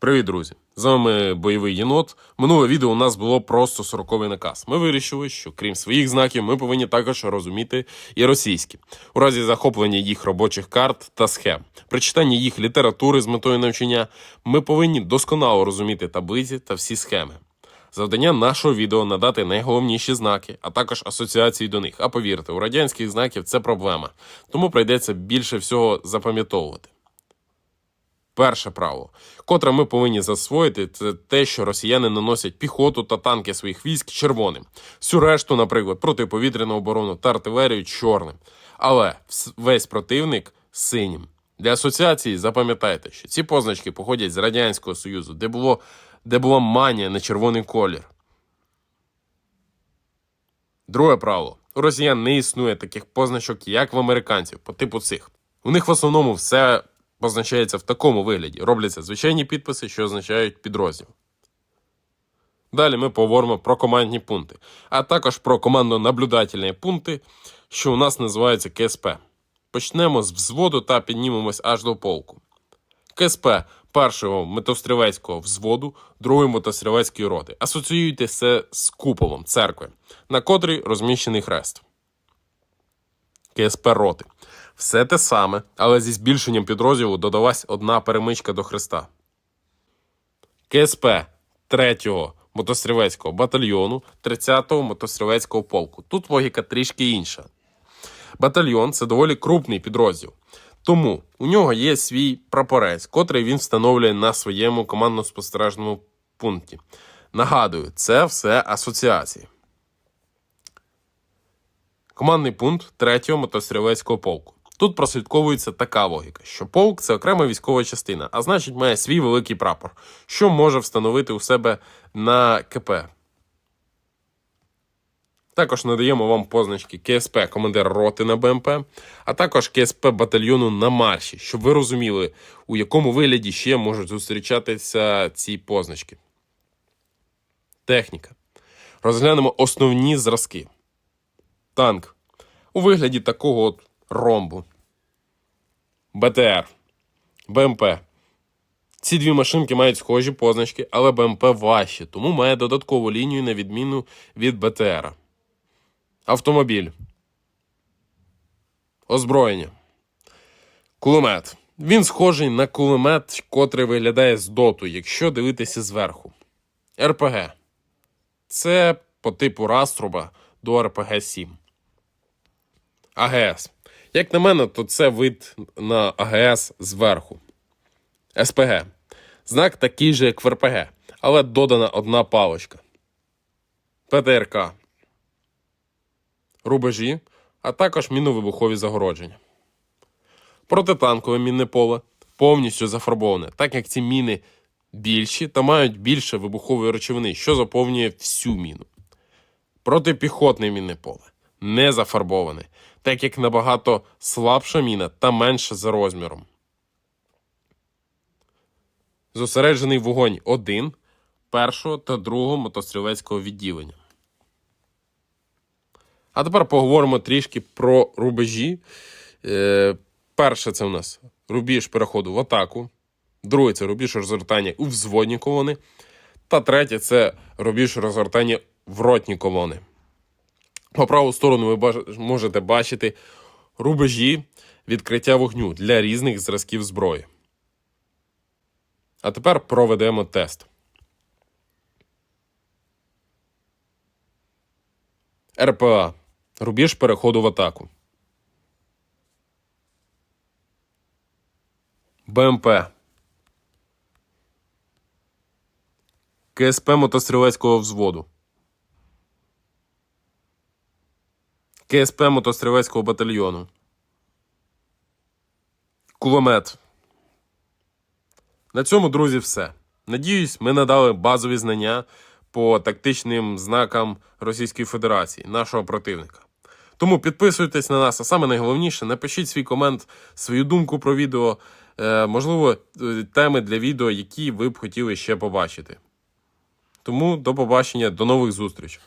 Привіт, друзі! З вами бойовий єнот. Минуле відео у нас було просто сороковий наказ. Ми вирішили, що крім своїх знаків, ми повинні також розуміти і російські, у разі захоплення їх робочих карт та схем. При читанні їх літератури з метою навчання ми повинні досконало розуміти таблиці та всі схеми. Завдання нашого відео надати найголовніші знаки, а також асоціації до них. А повірте, у радянських знаків це проблема, тому прийдеться більше всього запам'ятовувати. Перше правило, котре ми повинні засвоїти, це те, що росіяни наносять піхоту та танки своїх військ червоним, всю решту, наприклад, протиповітряну оборону та артилерію чорним, але весь противник синім. Для асоціації запам'ятайте, що ці позначки походять з Радянського Союзу, де, було, де була манія на червоний колір. Друге правило. У росіян не існує таких позначок, як в американців, по типу цих. У них в основному все позначається в такому вигляді. Робляться звичайні підписи, що означають підрозділ. Далі ми поговоримо про командні пункти, а також про командно-наблюдательні пункти, що у нас називаються КСП. Почнемо з взводу та піднімемось аж до полку. КСП першого мотострілецького взводу, другої мотострілецької роти. Асоціюйте це з куполом церкви, на котрій розміщений хрест. КСП роти. Все те саме, але зі збільшенням підрозділу додалась одна перемичка до хреста. КСП 3-го мотострілецького батальйону 30-го мотострілецького полку. Тут логіка трішки інша. Батальйон це доволі крупний підрозділ. Тому у нього є свій прапорець, котрий він встановлює на своєму командно-спостережному пункті. Нагадую, це все асоціації. Командний пункт 3-го мотострілецького полку. Тут прослідковується така логіка, що полк це окрема військова частина, а значить має свій великий прапор, що може встановити у себе на КП. Також надаємо вам позначки КСП командир роти на БМП, а також КСП батальйону на марші, щоб ви розуміли, у якому вигляді ще можуть зустрічатися ці позначки. Техніка. Розглянемо основні зразки. Танк. У вигляді такого от ромбу. БТР. БМП. Ці дві машинки мають схожі позначки, але БМП важче, тому має додаткову лінію на відміну від БТРа. Автомобіль. Озброєння. Кулемет. Він схожий на кулемет, котрий виглядає з доту, якщо дивитися зверху. РПГ. Це по типу Раструба до РПГ 7. АГС. Як на мене, то це вид на АГС зверху. СПГ. Знак такий же, як в РПГ, але додана одна паличка. ПТРК. Рубежі, а також міновибухові загородження. Протитанкове мінне поле повністю зафарбоване, так як ці міни більші та мають більше вибухової речовини, що заповнює всю міну. Протипіхотне мінне поле не зафарбоване, так як набагато слабша міна та менша за розміром. Зосереджений вогонь 1 першого та другого мотострілецького відділення. А тепер поговоримо трішки про рубежі. Е, перше, це у нас рубіж переходу в атаку. Друге це рубіж розгортання у взводні колони. Та третє це рубіж розгортання в ротні колони. По праву сторону ви можете бачити рубежі відкриття вогню для різних зразків зброї. А тепер проведемо тест. РПА. Рубіж переходу в атаку. БМП. КСП мотострілецького взводу. КСП мотострілецького батальйону. Кулемет. На цьому, друзі, все. Надіюсь, ми надали базові знання по тактичним знакам Російської Федерації, нашого противника. Тому підписуйтесь на нас, а саме найголовніше, напишіть свій комент, свою думку про відео, е, можливо, е, теми для відео, які ви б хотіли ще побачити. Тому до побачення, до нових зустрічей.